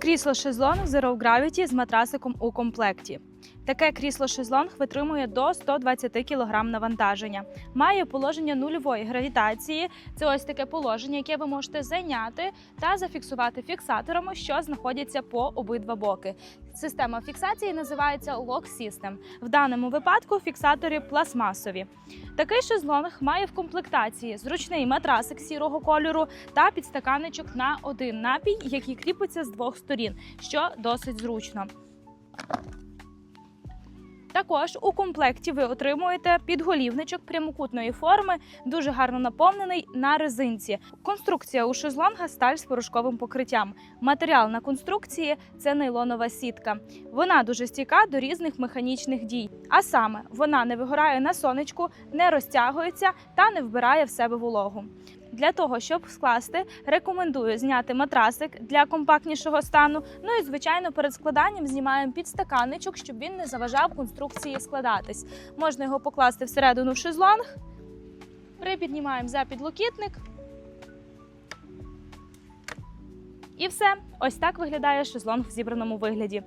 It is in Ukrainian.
Крісло шезлонг Zero Gravity з матрасиком у комплекті. Таке крісло шезлонг витримує до 120 кг навантаження. Має положення нульової гравітації. Це ось таке положення, яке ви можете зайняти та зафіксувати фіксаторами, що знаходяться по обидва боки. Система фіксації називається Lock System. В даному випадку фіксатори пластмасові. Такий шезлонг має в комплектації зручний матрасик сірого кольору та підстаканечок на один напій, який кріпиться з двох сторін, що досить зручно. Також у комплекті ви отримуєте підголівничок прямокутної форми, дуже гарно наповнений на резинці. Конструкція у шезлонга сталь з порошковим покриттям. Матеріал на конструкції це нейлонова сітка. Вона дуже стійка до різних механічних дій. А саме вона не вигорає на сонечку, не розтягується та не вбирає в себе вологу. Для того, щоб скласти, рекомендую зняти матрасик для компактнішого стану. Ну і звичайно, перед складанням знімаємо підстаканничок, щоб він не заважав конструкції складатись. Можна його покласти всередину в шезлонг, припіднімаємо за підлокітник. І все, ось так виглядає шезлонг в зібраному вигляді.